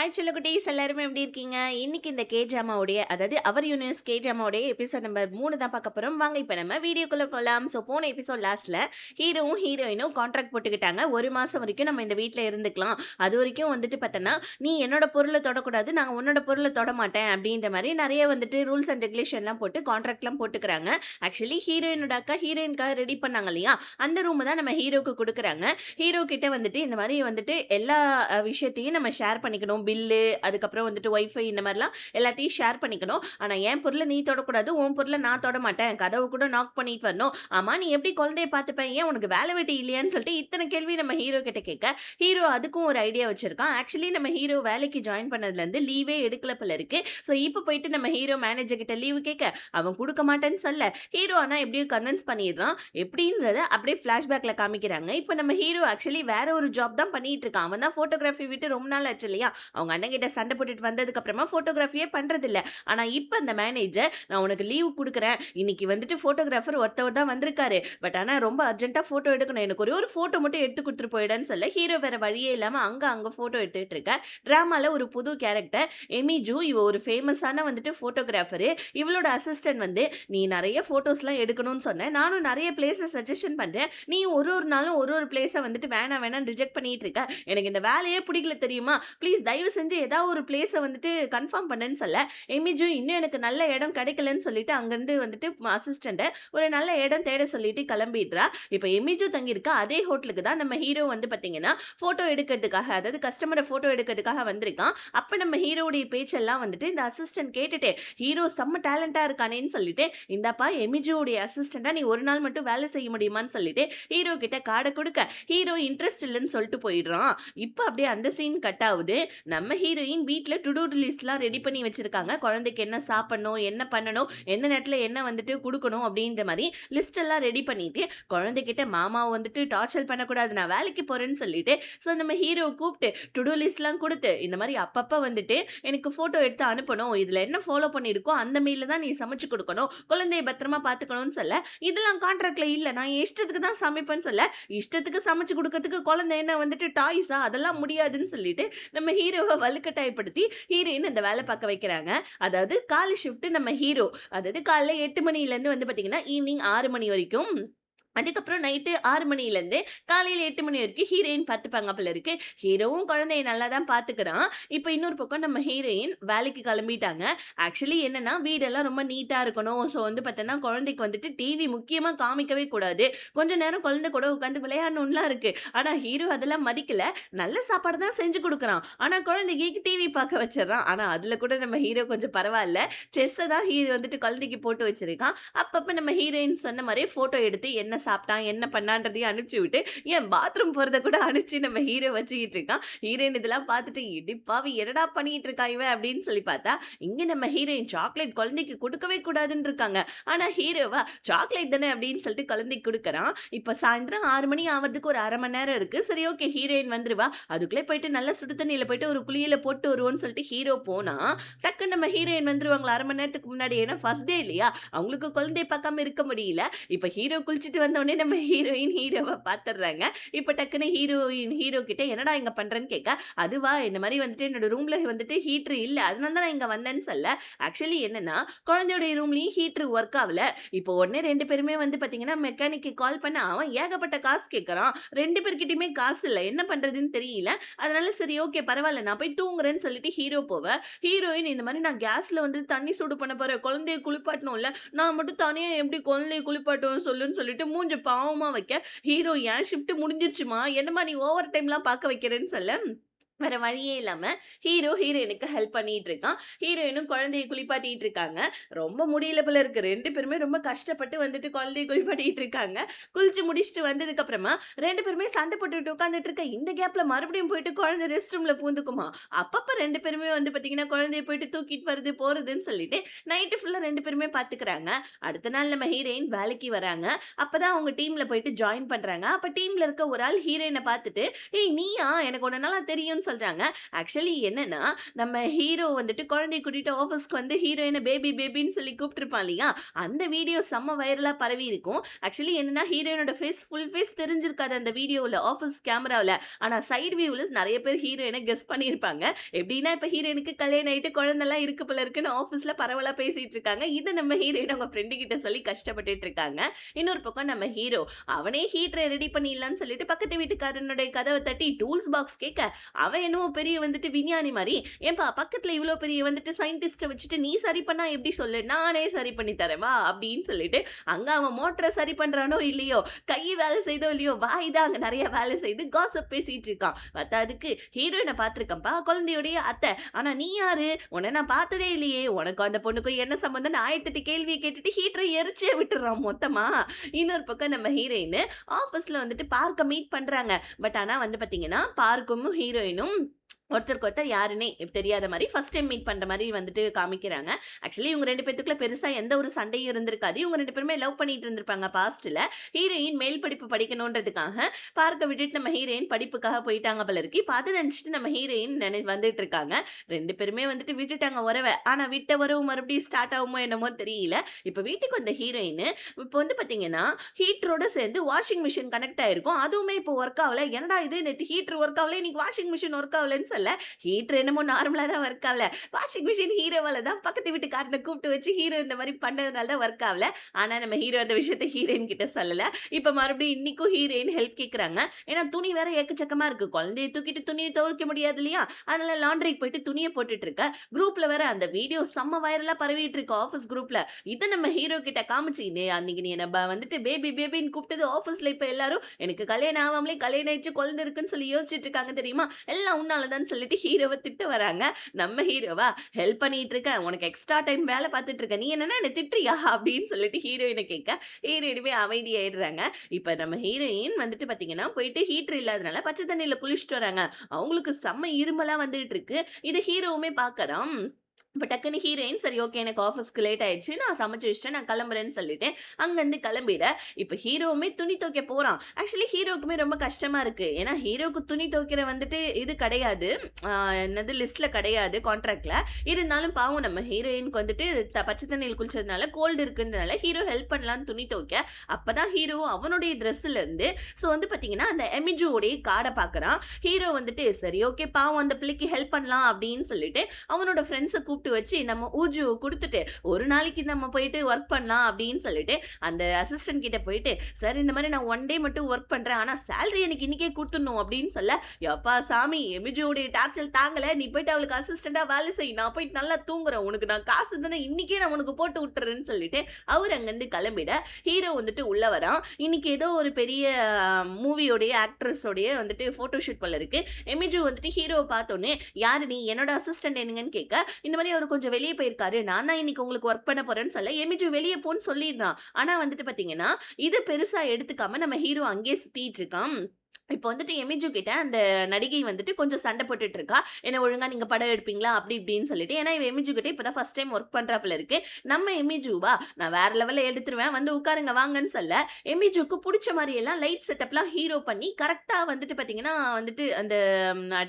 Hi செல்லக்குட்டீஸ். எல்லாருமே எப்படி இருக்கீங்க? இன்னைக்கு இந்த கே ஜாமாவுடைய அதாவது அவர் யூனிவர்ஸ் கே ஜாமாவுடைய எபிசோட் நம்பர் மூணு தான் பார்க்க போகிறோம் வாங்க இப்போ நம்ம வீடியோக்குள்ளே போகலாம் ஸோ போன எபிசோட் லாஸ்ட்டில் ஹீரோவும் ஹீரோயினும் கான்ட்ராக்ட் போட்டுக்கிட்டாங்க. ஒரு மாதம் வரைக்கும் நம்ம இந்த வீட்டில் இருந்துக்கலாம். அது வரைக்கும் வந்துட்டு பார்த்தோன்னா நீ என்னோட பொருளை தொடக்கூடாது நான் உன்னோட பொருளை தொட மாட்டேன் அப்படின்ற மாதிரி நிறைய வந்துட்டு ரூல்ஸ் அண்ட் ரெகுலேஷன்லாம் போட்டு கான்ட்ராக்ட்லாம் போட்டுக்கிறாங்க. ஆக்சுவலி ஹீரோயினோட அக்கா ஹீரோயினுக்காக ரெடி பண்ணாங்க இல்லையா? அந்த ரூமு தான் நம்ம ஹீரோக்கு கொடுக்குறாங்க. ஹீரோ கிட்ட வந்துட்டு இந்த மாதிரி வந்துட்டு எல்லா விஷயத்தையும் நம்ம ஷேர் பண்ணிக்கணும். பில்லு அதுக்கப்புறம் வந்துட்டு ஒய்ஃபை இந்த மாதிரிலாம் எல்லாத்தையும் ஷேர் பண்ணிக்கணும். ஆனால் என் பொருளை நீ தொடக்கூடாது உன் பொருளை நான் தொட மாட்டேன் கதவு கூட நாக் பண்ணிட்டு வரணும். ஆமாம் நீ எப்படி குழந்தைய பார்த்துப்பேன்? ஏன் உனக்கு வேலை வெட்டி இல்லையான்னு சொல்லிட்டு இத்தனை கேள்வி நம்ம ஹீரோ கிட்ட கேட்க ஹீரோ அதுக்கும் ஒரு ஐடியா வச்சிருக்கான். ஆக்சுவலி நம்ம ஹீரோ வேலைக்கு ஜாயின் பண்ணதுலேருந்து லீவே எடுக்கல போல இருக்கு. ஸோ இப்போ போயிட்டு நம்ம ஹீரோ மேனேஜர் கிட்ட லீவு கேட்க அவன் கொடுக்க மாட்டேன்னு சொல்ல. ஹீரோ ஆனால் எப்படியும் கன்வின்ஸ் பண்ணிடுறான். எப்படின்றத அப்படியே ஃப்ளாஷ்பேக்கில் காமிக்கிறாங்க. இப்போ நம்ம ஹீரோ ஆக்சுவலி வேற ஒரு ஜாப் தான் பண்ணிட்டு இருக்கான். அவன் தான் ஃபோட்டோகிராஃபி விட்டு ரொம்ப நாள் ஆச்சு இல்லையா? அவங்க அண்ணங்கிட்ட சண்டை போட்டுட்டு வந்ததுக்கப்புறமா ஃபோட்டோகிராஃபியே பண்ணுறதில்ல ஆனால் இப்போ அந்த மேனேஜர் நான் உனக்கு லீவ் கொடுக்குறேன். இன்னைக்கு வந்துட்டு ஃபோட்டோகிராஃபர் ஒருத்தவர் தான் வந்திருக்காரு. பட் ஆனால் ரொம்ப அர்ஜென்ட்டாக ஃபோட்டோ எடுக்கணும். எனக்கு ஒரே ஒரு ஃபோட்டோ மட்டும் எடுத்து கொடுத்துட்டு போயிடுன்னு சொல்ல ஹீரோ வேறு வழியே இல்லாமல் அங்கே அங்கே ஃபோட்டோ எடுத்துகிட்டு இருக்க. ட்ராமாவில் ஒரு புது கேரக்டர் எமிஜு இவ ஒரு ஃபேமஸான வந்துட்டு ஃபோட்டோகிராஃபரு இவளோட அசிஸ்டன்ட் வந்து நீ நிறைய ஃபோட்டோஸ்லாம் எடுக்கணும்னு சொன்னேன் நானும் நிறைய பிளேஸை சஜஷன் பண்ணுறேன் நீ ஒரு ஒரு நாளும் ஒரு ஒரு பிளேஸை வந்துட்டு வேணாம் வேணாம் ரிஜெக்ட் பண்ணிகிட்டு இருக்க. எனக்கு இந்த வேலையே பிடிக்கல தெரியுமா? ப்ளீஸ் தயவு செஞ்சு ஏதாவது ஒரு பிளேஸை வந்துட்டு கன்ஃபார்ம் பண்ணுன்னு சொல்ல. எமிஜு இன்னும் எனக்கு நல்ல இடம் கிடைக்கலன்னு சொல்லிட்டு அங்கேருந்து வந்துட்டு அசிஸ்டண்ட்டை ஒரு நல்ல இடம் தேட சொல்லிட்டு கிளம்பிடுறா. இப்போ எமிஜு தங்கியிருக்க அதே ஹோட்டலுக்கு தான் நம்ம ஹீரோ வந்து பார்த்தீங்கன்னா ஃபோட்டோ எடுக்கிறதுக்காக அதாவது கஸ்டமரை ஃபோட்டோ எடுக்கிறதுக்காக வந்திருக்கான். அப்போ நம்ம ஹீரோடைய பேச்செல்லாம் வந்துட்டு இந்த அசிஸ்டன்ட் கேட்டுட்டு ஹீரோ செம்ம டேலண்டாக இருக்கானேன்னு சொல்லிட்டு இந்தாப்பா எமிஜுவோடைய அசிஸ்டண்ட்டாக நீ ஒரு நாள் மட்டும் வேலை செய்ய முடியுமான்னு சொல்லிட்டு ஹீரோ கிட்ட கார்டை கொடுக்க. ஹீரோ இன்ட்ரெஸ்ட் இல்லைன்னு சொல்லிட்டு போயிடுறான். இப்போ அப்படியே அந்த சீன் கட் ஆகுது. நம்ம ஹீரோயின் வீட்டில் டு டூ லிஸ்ட்லாம் ரெடி பண்ணி வச்சுருக்காங்க. குழந்தைக்கு என்ன சாப்பிடணும் என்ன பண்ணணும் எந்த நேரத்தில் என்ன வந்துட்டு கொடுக்கணும் அப்படின்ற மாதிரி லிஸ்ட் எல்லாம் ரெடி பண்ணிட்டு குழந்தைகிட்ட மாமாவை வந்துட்டு டார்ச்சர் பண்ணக்கூடாது நான் வேலைக்கு போகிறேன்னு சொல்லிட்டு ஸோ நம்ம ஹீரோ கூப்பிட்டு டு டூ லிஸ்ட்லாம் கொடுத்து இந்த மாதிரி அப்பப்போ வந்துட்டு எனக்கு ஃபோட்டோ எடுத்து அனுப்பணும் இதில் என்ன ஃபாலோ பண்ணியிருக்கோ அந்த மீலில் தான் நீ சமைச்சு கொடுக்கணும் குழந்தைய பத்திரமா பார்த்துக்கணும்னு சொல்ல இதெல்லாம் கான்ட்ராக்டில் இல்லை நான் என் இஷ்டத்துக்கு தான் சமைப்பேன்னு சொல்ல இஷ்டத்துக்கு சமைச்சு கொடுக்கறதுக்கு குழந்தை என்ன வந்துட்டு டாய்ஸா அதெல்லாம் முடியாதுன்னு சொல்லிட்டு நம்ம ஹீரோ ஹீரோவை வலுக்கட்டாயப்படுத்தி ஹீரோயின் அந்த வேலை பார்க்க வைக்கிறாங்க. அதாவது காலை ஷிஃப்ட் நம்ம ஹீரோ அதாவது காலைல எட்டு மணிலேருந்து வந்து பார்த்தீங்கன்னா ஈவினிங் ஆறு மணி வரைக்கும் அதுக்கப்புறம் நைட்டு ஆறு மணிலேருந்து காலையில் எட்டு மணி வரைக்கும் ஹீரோயின் பார்த்துப்பாங்க போல இருக்கு. ஹீரோவும் குழந்தைய நல்லா தான் பார்த்துக்கிறான். இப்போ இன்னொரு பக்கம் நம்ம ஹீரோயின் வேலைக்கு கிளம்பிட்டாங்க. ஆக்சுவலி என்னன்னா வீடெல்லாம் ரொம்ப நீட்டாக இருக்கணும். ஸோ வந்து பார்த்தோன்னா குழந்தைக்கு வந்துட்டு டிவி முக்கியமாக காமிக்கவே கூடாது. கொஞ்ச நேரம் குழந்தை கூட உட்காந்து விளையாடணும்லாம் இருக்கு. ஆனால் ஹீரோ அதெல்லாம் மதிக்கல. நல்ல சாப்பாடு தான் செஞ்சு கொடுக்குறான். ஆனால் குழந்தைக்கு டிவி பார்க்க வச்சிடறான். ஆனால் அதில் கூட நம்ம ஹீரோ கொஞ்சம் பரவாயில்ல. செஸ்ஸை தான் ஹீரோ வந்துட்டு குழந்தைக்கு போட்டு வச்சிருக்கான். அப்பப்போ நம்ம ஹீரோயின் சொன்ன மாதிரி ஃபோட்டோ எடுத்து என்ன சாப்பிட்டான் என்ன பண்ணான்றதையும் அனுப்பிச்சு விட்டு ஏன் பாத்ரூம் போகிறத கூட அனுப்பிச்சு நம்ம ஹீரோ வச்சுக்கிட்டு இருக்கான். ஹீரோயின் இதெல்லாம் பார்த்துட்டு இடிப்பாவி என்னடா பண்ணிட்டு இருக்கா இவன் அப்படின்னு சொல்லி பார்த்தா இங்கே நம்ம ஹீரோயின் சாக்லேட் குழந்தைக்கு கொடுக்கவே கூடாதுன்னு இருக்காங்க. ஆனால் ஹீரோவா சாக்லேட் தானே? அப்படின்னு சொல்லிட்டு குழந்தைக்கு கொடுக்குறான். இப்போ சாயந்தரம் ஆறு மணி ஆகிறதுக்கு ஒரு அரை மணி நேரம் இருக்குது சரி ஓகே ஹீரோயின் வந்துருவா. அதுக்குள்ளே போயிட்டு நல்லா சுடு தண்ணியில் போயிட்டு ஒரு குளியல போட்டு வருவோன்னு சொல்லிட்டு ஹீரோ போனா டக்குன்னு நம்ம ஹீரோயின் வந்துருவாங்களா? அரை மணி நேரத்துக்கு முன்னாடி. ஏன்னா ஃபர்ஸ்ட் டே இல்லையா? அவங்களுக்கு குழந்தைய பார்க்காம இருக்க முடியல. இப்போ ஹீரோ குளிச்சுட்டு வந்தோடனே நம்ம ஹீரோயின் ஹீரோவை பார்த்துடுறாங்க இப்போ டக்குன்னு ஹீரோயின் ஹீரோ கிட்ட என்னடா இங்கே பண்ணுறேன்னு கேட்க அதுவா? இந்த மாதிரி வந்துட்டு என்னோட ரூமில் வந்துட்டு ஹீட்ரு இல்லை. அதனால தான் நான் இங்கே வந்தேன்னு சொல்ல. ஆக்சுவலி என்னென்னா குழந்தையோடைய ரூம்லேயும் ஹீட்ரு ஒர்க் ஆகல. இப்போ உடனே ரெண்டு பேருமே வந்து பார்த்தீங்கன்னா மெக்கானிக்கு கால் பண்ண அவன் ஏகப்பட்ட காசு கேட்குறான் ரெண்டு பேர்கிட்டயுமே காசு இல்லை. என்ன பண்ணுறதுன்னு தெரியல. அதனால சரி ஓகே பரவாயில்ல. நான் போய் தூங்குறேன்னு சொல்லிட்டு ஹீரோ போவேன் ஹீரோயின் இந்த மாதிரி நான் கேஸில் வந்து தண்ணி சூடு பண்ண போகிறேன் குழந்தைய குளிப்பாட்டணும்ல. நான் மட்டும் தனியாக எப்படி குழந்தைய குளிப்பாட்டும் சொல்லுன்னு சொல்லிட்டு மூஞ்ச பாவமாக வைக்க? ஹீரோ ஏன் ஷிஃப்ட் முடிஞ்சிருச்சுமா? என்னம்மா நீ ஓவர் டைம்லாம் பார்க்க வைக்கிறேன்னு சொல்ல? வேற வழியே இல்லாமல் ஹீரோ ஹீரோயினுக்கு ஹெல்ப் பண்ணிட்டு இருக்கான் ஹீரோயினும் குழந்தைய குளிப்பாட்டிட்டு இருக்காங்க ரொம்ப முடியல போல இருக்கு. ரெண்டு பேருமே ரொம்ப கஷ்டப்பட்டு வந்துட்டு குழந்தைய குளிப்பாட்டிட்டு இருக்காங்க குளிச்சு முடிச்சுட்டு வந்ததுக்கு அப்புறமா ரெண்டு பேருமே சண்டை போட்டுட்டு உட்காந்துட்டு இருக்க இந்த கேப்ல மறுபடியும் போயிட்டு குழந்தை ரெஸ்ட் ரூம்ல பூந்துக்குமா? அப்பப்ப ரெண்டு பேருமே வந்து பாத்தீங்கன்னா குழந்தைய போயிட்டு தூக்கிட்டு வருது போறதுன்னு சொல்லிட்டு நைட்டு ஃபுல்லா ரெண்டு பேருமே பாத்துக்கிறாங்க. அடுத்த நாள் நம்ம ஹீரோயின் வேலைக்கு வராங்க. அப்பதான் அவங்க டீம்ல போயிட்டு ஜாயின் பண்றாங்க. அப்ப டீம்ல இருக்க ஒரு ஆள் ஹீரோயினை பார்த்துட்டு ஏய் நீயா? எனக்கு உன்ன நல்லா தெரியும்னு சொல்றாங்க. ஆக்சுவலி என்னன்னா, நம்ம ஹீரோ வந்துட்டு குழந்தைய கூட்டிட்டு ஆஃபீஸ்க்கு வந்து ஹீரோயினை பேபி பேபின்னு சொல்லி கூப்பிட்டுருப்பான் இல்லையா? அந்த வீடியோ செம்ம வைரலாக பரவி இருக்கும். ஆக்சுவலி என்னன்னா, ஹீரோயினோட ஃபேஸ் ஃபுல் ஃபேஸ் தெரிஞ்சிருக்காது அந்த வீடியோவில் ஆஃபீஸ் கேமராவில் ஆனா சைட் வியூவில் நிறைய பேர் ஹீரோயினை கெஸ் பண்ணியிருப்பாங்க. எப்படின்னா, இப்போ ஹீரோயினுக்கு கல்யாணம் ஆயிட்டு குழந்தைலாம் இருக்கு போல இருக்குன்னு ஆஃபீஸ்ல பரவலாக பேசிட்டு இருக்காங்க. இதை நம்ம ஹீரோயின் அவங்க ஃப்ரெண்டு கிட்ட சொல்லி கஷ்டப்பட்டுட்டு இருக்காங்க. இன்னொரு பக்கம் நம்ம ஹீரோ, அவனே ஹீட்டரை ரெடி பண்ணிடலான்னு சொல்லிட்டு பக்கத்து வீட்டுக்காரனுடைய கதவை தட்டி டூல்ஸ் பாக்ஸ் கேட்க, அவன் என்னமோ பெரிய வந்துட்டு விஞ்ஞானி மாதிரி "ஏன்பா பக்கத்தில் இவ்வளோ பெரிய வந்துட்டு சயின்டிஸ்ட்டை வச்சுட்டு நீ சரி பண்ணால் எப்படி சொல்லு? நானே சரி பண்ணி தரேன் அப்படின்னு சொல்லிட்டு, அங்கே அவன் மோட்டரை சரி பண்ணுறானோ இல்லையோ, கை வேலை செய்தோ இல்லையோ, வாய் தான் அங்கே நிறைய வேலை செய்து காசப் பேசிகிட்டு இருக்கான். பத்தாதுக்கு ஹீரோயினை பார்த்துருக்கேன்ப்பா, குழந்தையுடைய அத்தை. ஆனால் நீ யாரு? உன்னை நான் பார்த்ததே இல்லையே. உனக்கும் அந்த பொண்ணுக்கும் என்ன சம்மந்தம்னு ஆயிரத்தெட்டு கேள்வியை கேட்டுட்டு ஹீட்டரை எரிச்சே விட்டுறான் மொத்தமாக இன்னொரு பக்கம் நம்ம ஹீரோயின் ஆஃபீஸில் வந்துட்டு பார்க்க மீட் பண்ணுறாங்க பட் ஆனால் வந்து பார்த்தீங்கன்னா, பார்க்கும் ஹீரோயினும் sånn ஒருத்தருக்கு ஒருத்தர் யாருன்னே தெரியாத மாதிரி ஃபர்ஸ்ட் டைம் மீட் பண்ணுற மாதிரி வந்துட்டு காமிக்கிறாங்க. ஆக்சுவலி இவங்க ரெண்டு பேத்துக்குள்ள பெருசாக எந்த ஒரு சண்டையும் இருந்திருக்காது. இவங்க ரெண்டு பேருமே லவ் பண்ணிட்டு இருந்திருப்பாங்க பாஸ்ட்டில் ஹீரோயின் மேல் படிப்பு படிக்கணுன்றதுக்காக பார்க்க விட்டுட்டு நம்ம ஹீரோயின் படிப்புக்காக போயிட்டாங்க போல இருக்கு. இப்ப அத நம்ம ஹீரோயின் நினை வந்துட்டு இருக்காங்க. ரெண்டு பேருமே வந்துட்டு விட்டுட்டாங்க உறவை ஆனால் விட்ட உறவு மறுபடியும் ஸ்டார்ட் ஆகுமோ என்னமோ தெரியல. இப்போ வீட்டுக்கு வந்த ஹீரோயின் இப்போ வந்து பார்த்தீங்கன்னா, ஹீட்டரோட சேர்ந்து வாஷிங் மிஷின் கனெக்ட் ஆயிருக்கும். அதுவுமே இப்போ ஒர்க் ஆகல என்னடா இது நேற்று ஹீட்டர் ஒர்க் ஆகல இன்னைக்கு வாஷிங் மிஷின் ஒர்க் ஆகலன்னு சொல்ல, ஹீட்டர் என்னமோ நார்மலா தான் ஒர்க் ஆகல வாஷிங் மிஷின் ஹீரோவால் தான் பக்கத்து வீட்டுக்காரனை கூப்பிட்டு வச்சு ஹீரோ இந்த மாதிரி பண்ணதுனால தான் ஒர்க் ஆகல ஆனா நம்ம ஹீரோ அந்த விஷயத்த ஹீரோயின் கிட்ட சொல்லல. இப்ப மறுபடியும் இன்னைக்கும் ஹீரோயின் ஹெல்ப் கேட்குறாங்க ஏன்னா துணி வேற எக்கச்சக்கமா இருக்கு. குழந்தைய தூக்கிட்டு துணியை துவைக்க முடியாது இல்லையா? அதனால லாண்ட்ரிக்கு போயிட்டு துணியை போட்டுட்டு இருக்க. குரூப்ல வேற அந்த வீடியோ செம்ம வைரலாக பரவிட்டு இருக்கு ஆஃபீஸ் குரூப்ல. இதை நம்ம ஹீரோ கிட்ட காமிச்சு, "நே அன்னைக்கு நீ என்ன வந்துட்டு பேபி பேபின்னு கூப்பிட்டது ஆஃபீஸ்ல இப்ப எல்லாரும் எனக்கு கல்யாணம் ஆகாமலே கல்யாணம் ஆயிடுச்சு, குழந்தை இருக்குன்னு சொல்லி யோசிச்சுட்டு இருக்காங்க தெரியுமா? எல்லாம் உன்னால தான்னு" சொல்லிட்டு ஹீரோவை திட்ட வராங்க. நம்ம ஹீரோவா, "ஹெல்ப் பண்ணிட்டு இருக்க உனக்கு எக்ஸ்ட்ரா டைம் வேலை பார்த்துட்டு இருக்க நீ என்னன்னா என்ன திட்டுறியா?" அப்படின்னு சொல்லிட்டு ஹீரோயினை கேட்க, ஹீரோயினுமே அமைதியாயிடுறாங்க. இப்போ நம்ம ஹீரோயின் வந்துட்டு பார்த்தீங்கன்னா, போயிட்டு ஹீட்டர் இல்லாதனால பச்சை தண்ணியில் குளிச்சுட்டு வராங்க. அவங்களுக்கு செம்ம இருமலாக வந்துட்டு இருக்கு. இதை ஹீரோவுமே பார்க்கறான். இப்போ டக்குனு ஹீரோயின், "சரி ஓகே எனக்கு ஆஃபீஸ்க்கு லேட் ஆயிடுச்சு. நான் சமைச்சு வச்சுட்டேன். நான் கிளம்புறேன்னு" சொல்லிட்டேன் அங்கேருந்து கிளம்பிட, இப்போ ஹீரோவுமே துணி துவைக்க போகிறான் ஆக்சுவலி ஹீரோவுக்குமே ரொம்ப கஷ்டமாக இருக்குது ஏன்னா ஹீரோவுக்கு துணி துவைக்கிற வந்துட்டு இது கிடையாது. என்னது லிஸ்ட்டில் கிடையாது கான்ட்ராக்டில் இருந்தாலும் பாவம் நம்ம ஹீரோயினுக்கு வந்துட்டு த பச்சை தண்ணியில் குளிச்சதுனால கோல்டு இருக்குன்றனால ஹீரோ ஹெல்ப் பண்ணலான்னு துணி துவைக்க, அப்போ தான் ஹீரோ அவனுடைய ட்ரெஸ்ஸுலேருந்து ஸோ வந்து பார்த்தீங்கன்னா, அந்த எமிஜூவோடைய கார்டை பார்க்குறான். ஹீரோ வந்துட்டு, "சரி ஓகே பாவம் அந்த பிள்ளைக்கு ஹெல்ப் பண்ணலாம்" அப்படின்னு சொல்லிட்டு அவனோட ஃப்ரெண்ட்ஸை கூப்பிட்டு வச்சு நம்ம ஊஜு கொடுத்துட்டு "ஒரு நாளைக்கு நம்ம போயிட்டு ஒர்க் பண்ணலாம்" அப்படின்னு சொல்லிட்டு அந்த அசிஸ்டன்ட் கிட்ட போயிட்டு, "சார் இந்த மாதிரி நான் ஒன் டே மட்டும் ஒர்க் பண்ணுறேன் ஆனால் சேலரி எனக்கு இன்னைக்கே கொடுத்துடணும் அப்படின்னு சொல்ல, எப்பா சாமி எமிஜியோடைய டார்ச்சல் தாங்கலை நீ போயிட்டு அவளுக்கு அசிஸ்டண்ட்டாக வேலை செய். நான் போயிட்டு நல்லா தூங்குறேன். உனக்கு நான் காசு தானே இன்னைக்கே நான் உனக்கு போட்டு விட்டுறேன்னு" சொல்லிட்டு அவர் அங்கேருந்து கிளம்பிட, ஹீரோ வந்துட்டு உள்ளே வரான். இன்னைக்கு ஏதோ ஒரு பெரிய மூவியோடைய ஆக்ட்ரஸோடைய வந்துட்டு ஃபோட்டோ ஷூட் போல இருக்கு. எமிஜூ வந்துட்டு ஹீரோவை பார்த்தோன்னே யார் நீ? என்னோட அசிஸ்டன்ட் என்னங்கன்னு" கேட்க, இந்த மாதிரி மாரி அவர் கொஞ்சம் வெளியே போயிருக்காரு. நான் தான் இன்னைக்கு உங்களுக்கு ஒர்க் பண்ண போறேன்னு சொல்ல, எமிஜூ வெளியே போன்னு சொல்லிடுறான். ஆனா வந்துட்டு பார்த்தீங்கன்னா, இது பெருசா எடுத்துக்காம நம்ம ஹீரோ அங்கேயே சுத்திட்டு இருக்கான். இப்போ வந்துட்டு எமிஜூ கிட்ட அந்த நடிகை வந்துட்டு கொஞ்சம் சண்டை போட்டுட்டு இருக்கா. "என்ன ஒழுங்கா நீங்க படம் எடுப்பீங்களா?" அப்படி இப்படின்னு சொல்லிட்டு. ஏன்னா இவ எமிஜு கிட்ட இப்பதான் ஃபர்ஸ்ட் டைம் ஒர்க் பண்றாப்புல இருக்கு. நம்ம எமிஜுவா "நான் வேற லெவல்ல எடுத்துருவேன். வந்து உட்காருங்க வாங்கன்னு" சொல்ல, எமிஜுக்கு பிடிச்ச மாதிரி எல்லாம் லைட் செட்டப்லாம் ஹீரோ பண்ணி கரெக்டா வந்துட்டு பார்த்தீங்கன்னா, வந்துட்டு அந்த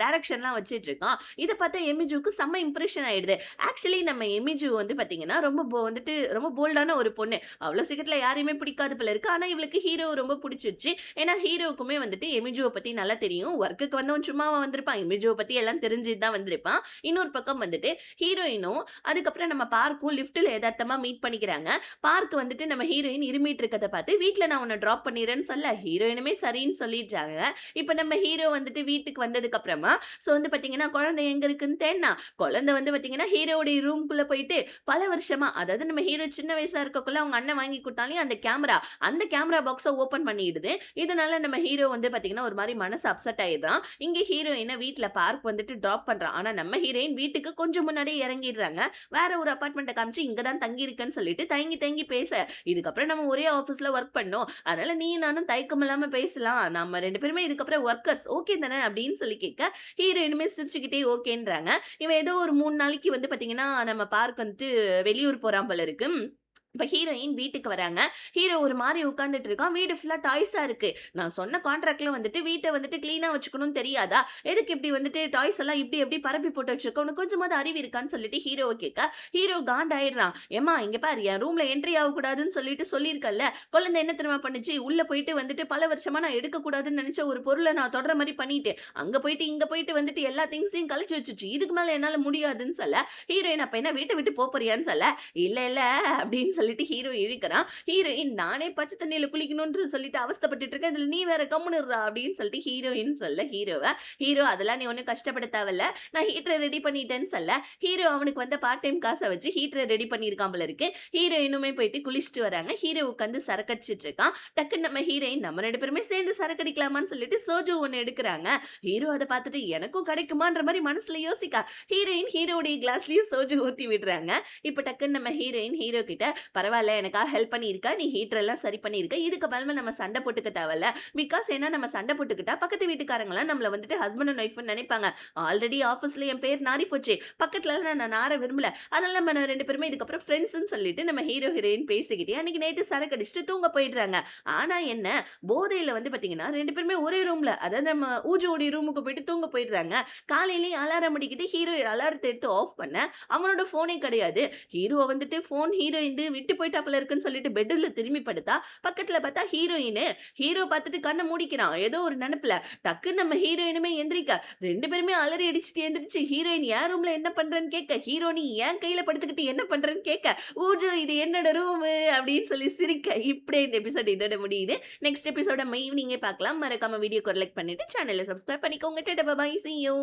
டைரக்ஷன்லாம் வச்சுட்டு இருக்கான். இதை பார்த்தா எமிஜுக்கு செம்ம இம்ப்ரெஷன் ஆயிடுது. ஆக்சுவலி நம்ம எமிஜூ வந்து பாத்தீங்கன்னா ரொம்ப போ வந்துட்டு ரொம்ப போல்டான ஒரு பொண்ணு. அவ்வளோ சீக்கிரத்தில் யாரையுமே பிடிக்காது போல இருக்கு. ஆனா இவளுக்கு ஹீரோ ரொம்ப பிடிச்சிருச்சு ஏன்னா ஹீரோவுக்குமே வந்துட்டு எமிஜூவ பற்றி நல்லா தெரியும். ஒர்க்குக்கு வந்தவன் சும்மா வந்திருப்பான். எமிஜூவ பற்றி எல்லாம் தெரிஞ்சுட்டு தான் வந்திருப்பான். இன்னொரு பக்கம் வந்துட்டு ஹீரோயினும், அதுக்கப்புறம் நம்ம பார்க்கும் லிஃப்ட்டில் எதார்த்தமாக மீட் பண்ணிக்கிறாங்க. பார்க் வந்துட்டு நம்ம ஹீரோயின் இருமிட்டு இருக்கதை பார்த்து, வீட்டில் நான் உன்னை ட்ராப் பண்ணிடுறேன்னு சொல்ல, ஹீரோயினுமே சரின்னு சொல்லிடுறாங்க. இப்போ நம்ம ஹீரோ வந்துட்டு வீட்டுக்கு வந்ததுக்கப்புறமா ஸோ வந்து பார்த்தீங்கன்னா, குழந்தை எங்கே இருக்குன்னு தேன்னா குழந்தை வந்து பார்த்தீங்கன்னா, ஹீரோவுடைய ரூம்குள்ளே போயிட்டு பல வருஷமாக அதாவது நம்ம ஹீரோ சின்ன வயசாக இருக்கக்குள்ள அவங்க அண்ணன் வாங்கி கொடுத்தாலையும் அந்த கேமரா, அந்த கேமரா பாக்ஸை ஓப்பன் பண்ணிடுது. இதனால நம்ம ஹீரோ வந்து பார்த்தீங்கன்னா, ஒரு மாதிரி மனசு அப்செட் ஆயிடுறான். இங்கே ஹீரோயினை வீட்டில் பார்க் வந்துட்டு ட்ராப் பண்ணுறான் ஆனால் நம்ம ஹீரோயின் வீட்டுக்கு கொஞ்சம் முன்னாடியே இறங்கிடுறாங்க. வேற ஒரு அப்பார்ட்மெண்ட்டை காமிச்சு, இங்கே தான் தங்கியிருக்கேன்னு" சொல்லிட்டு தங்கி தங்கி பேச, "இதுக்கப்புறம் நம்ம ஒரே ஆஃபீஸில் ஒர்க் பண்ணோம். அதனால நீ நானும் தயக்கம் இல்லாமல் பேசலாம். நம்ம ரெண்டு பேருமே இதுக்கப்புறம் ஒர்க்கர்ஸ். ஓகே தானே?" அப்படின்னு சொல்லி கேட்க, ஹீரோயினுமே சிரிச்சுக்கிட்டே ஓகேன்றாங்க. இவன் ஏதோ ஒரு மூணு நாளைக்கு வந்து பார்த்தீங்கன்னா, நம்ம பார்க் வந்துட்டு வெளியூர் போகிறான் போல இருக்கு. இப்போ ஹீரோயின் வீட்டுக்கு வராங்க. ஹீரோ ஒரு மாதிரி உட்காந்துட்டு இருக்கான். வீடு ஃபுல்லாக டாய்ஸாக இருக்குது நான் சொன்ன கான்ட்ராக்டில் வந்துட்டு வீட்டை வந்துட்டு க்ளீனாக வச்சுக்கணும்னு தெரியாதா? எதுக்கு இப்படி வந்துட்டு டாய்ஸ் எல்லாம் இப்படி எப்படி பரப்பி போட்டு வச்சிருக்கோம் உனக்கு கொஞ்சமாவது அறிவு இருக்கான்னு சொல்லிட்டு ஹீரோவை கேட்க, ஹீரோ காண்டாயிடுறான். ஏம்மா இங்கே பாரு என் ரூமில் என்ட்ரி ஆகக்கூடாதுன்னு சொல்லிட்டு சொல்லியிருக்கல்ல. குழந்தை என்ன திரும்ப பண்ணுச்சு? உள்ளே போயிட்டு வந்துட்டு பல வருஷமாக நான் எடுக்கக்கூடாதுன்னு நினச்ச ஒரு பொருளை நான் தொடர மாதிரி பண்ணிட்டேன். அங்கே போயிட்டு, இங்கே போயிட்டு வந்துட்டு எல்லா திங்ஸையும் கழிச்சு வச்சுச்சு. இதுக்கு மேலே என்னால் முடியாதுன்னு சொல்ல, ஹீரோயின் அப்போ என்ன வீட்டை விட்டு போறியான்னு சொல்ல, இல்லை இல்லை அப்படின்னு சொல்லிட்டு ஹீரோ இழுக்கிறான் ஹீரோயின் நானே பச்சை தண்ணியில் குளிக்கணும்னு சொல்லிட்டு அவஸ்தைப்பட்டுட்டு இருக்கேன். இதுல நீ வேற கம்முனுடுறா அப்படின்னு சொல்லிட்டு ஹீரோயின் சொல்ல ஹீரோவை ஹீரோ அதெல்லாம் நீ ஒன்றும் கஷ்டப்பட தேவையில்ல. நான் ஹீட்டரை ரெடி பண்ணிட்டேன்னு சொல்ல, ஹீரோ அவனுக்கு வந்த பார்ட் டைம் காசை வச்சு ஹீட்டரை ரெடி பண்ணியிருக்கான் போல இருக்கு. இன்னுமே போயிட்டு குளிச்சுட்டு வராங்க. ஹீரோ உட்காந்து சரக்கடிச்சிட்டு இருக்கான். டக்குன்னு நம்ம ஹீரோயின் நம்ம ரெண்டு பேருமே சேர்ந்து சரக்கடிக்கலாமான்னு சொல்லிட்டு சோஜோ ஒன்று எடுக்கிறாங்க ஹீரோ அதை பார்த்துட்டு எனக்கும் கிடைக்குமான்ற மாதிரி மனசுல யோசிக்கா ஹீரோயின் ஹீரோடைய கிளாஸ்லயும் சோஜோ ஊத்தி விடுறாங்க. இப்போ டக்குன்னு நம்ம ஹீரோயின் ஹீரோ கிட்ட பரவாயில்ல எனக்காக ஹெல்ப் பண்ணியிருக்க. நீ ஹீட்டரெல்லாம் சரி பண்ணியிருக்க. இதுக்கு மேல நம்ம சண்டை போட்டுக்க தேவையில்ல. பிகாஸ் ஏன்னா நம்ம சண்டை போட்டுக்கிட்டா பக்கத்து வீட்டுக்காரங்கலாம் நம்மளை வந்துட்டு ஹஸ்பண்ட் அண்ட் ஒய்ஃப்னு நினைப்பாங்க ஆல்ரெடி ஆஃபீஸில் என் பேர் நாரி போச்சு. பக்கத்துலலாம் நான் நார விரும்பல. அதனால நம்ம ரெண்டு பேருமே இதுக்கப்புறம் ஃப்ரெண்ட்ஸ்னு சொல்லிட்டு நம்ம ஹீரோ, ஹீரோயின் பேசிக்கிட்டே அன்னைக்கு நைட்டு சரக்கு அடிச்சுட்டு தூங்க போயிடுறாங்க. ஆனால் என்ன போதையில் வந்து பார்த்தீங்கன்னா ரெண்டு பேருமே ஒரே ரூமில் அதாவது நம்ம ஊஜோடி ரூமுக்கு போயிட்டு தூங்க போயிடுறாங்க. காலையிலயும் அலாரம் அடிக்கிட்டு ஹீரோ அலாரத்தை எடுத்து ஆஃப் பண்ண அவனோட ஃபோனே கிடையாது. ஹீரோ வந்துட்டு ஃபோன் ஹீரோயின்து விட்டு போயிட்டாப்புல இருக்குன்னு சொல்லிட்டு பெட்ரூம்ல திரும்பி படுத்தா, பக்கத்துல பார்த்தா ஹீரோயினு. ஹீரோ பார்த்துட்டு கண்ணை மூடிக்கிறான். ஏதோ ஒரு நெனப்புல. டக்குன்னு நம்ம ஹீரோயினுமே எந்திரிக்க ரெண்டு பேருமே அலறி அடிச்சுட்டு எந்திரிச்சு ஹீரோயின் ஏன் ரூம்ல என்ன பண்றேன்னு கேட்க, ஹீரோ நீ என் கையில படுத்துக்கிட்டு என்ன பண்றேன்னு கேட்க, ஊஜோ இது என்னோட ரூமு அப்படின்னு சொல்லி சிரிக்க, இப்படியே இந்த எபிசோட் இதோட முடியுது. நெக்ஸ்ட் எபிசோட நம்ம ஈவினிங்கே பார்க்கலாம். மறக்காம வீடியோ ஒரு லைக் பண்ணிட்டு சேனல சப்ஸ்கிரைப் பண்ணிக்கோங்க. Tata bye see you.